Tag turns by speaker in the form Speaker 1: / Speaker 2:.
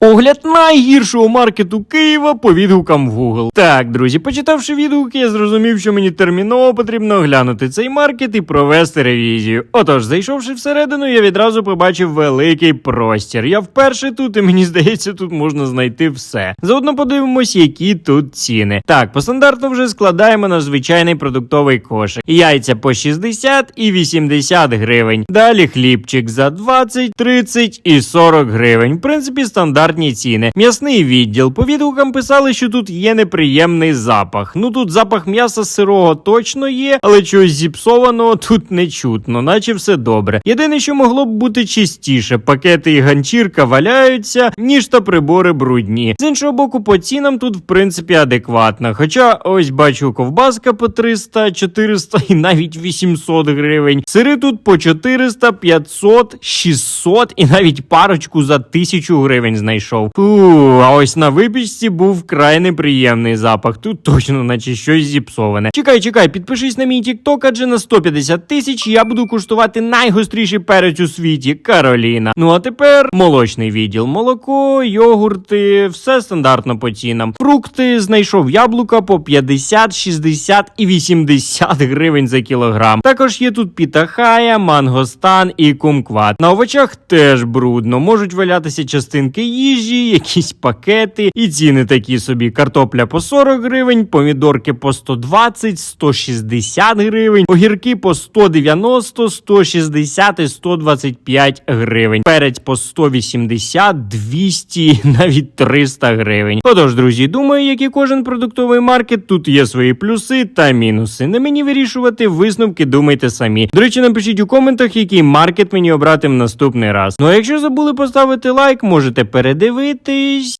Speaker 1: Огляд найгіршого маркету Києва по відгукам в Google. Так, друзі, почитавши відгуки, я зрозумів, що мені терміново потрібно оглянути цей маркет і провести ревізію. Отож, зайшовши всередину, я відразу побачив великий простір. Я вперше тут, і мені здається, тут можна знайти все. Заодно подивимось, які тут ціни. Так, по стандарту вже складаємо наш звичайний продуктовий кошик. Яйця по 60 і 80 гривень. Далі хлібчик за 20, 30 і 40 гривень. В принципі, стандартні ціни. М'ясний відділ. По відгукам писали, що тут є неприємний запах. Ну тут запах м'яса сирого точно є, але чогось зіпсованого тут не чутно, наче все добре. Єдине, що могло б бути чистіше, пакети і ганчірка валяються, ніж та прибори брудні. З іншого боку, по цінам тут в принципі адекватно. Хоча ось бачу ковбаска по 300, 400 і навіть 800 гривень. Сири тут по 400, 500, 600 і навіть парочку за 1000 гривень знайшов. Фу, а ось на випічці був вкрай неприємний запах. Тут точно, наче щось зіпсоване. Чекай, чекай, підпишись на мій тікток, адже на 150 тисяч я буду куштувати найгостріший перець у світі Кароліна. Ну а тепер молочний відділ. Молоко, йогурти, все стандартно по цінам. Фрукти знайшов яблука по 50, 60 і 80 гривень за кілограм. Також є тут пітахая, мангостан і кумкват. На овочах теж брудно. Можуть валятися частинки їжі, якісь пакети, і ціни такі собі. Картопля по 40 гривень, помідорки по 120, 160 гривень, огірки по 190, 160 і 125 гривень. Перець по 180, 200, навіть 300 гривень. Отож, друзі, думаю, як і кожен продуктовий маркет, тут є свої плюси та мінуси. Не мені вирішувати висновки, думайте самі. До речі, напишіть у коментах, який маркет мені обрати в наступний раз. Ну а якщо забули поставити лайк, можете передивитись.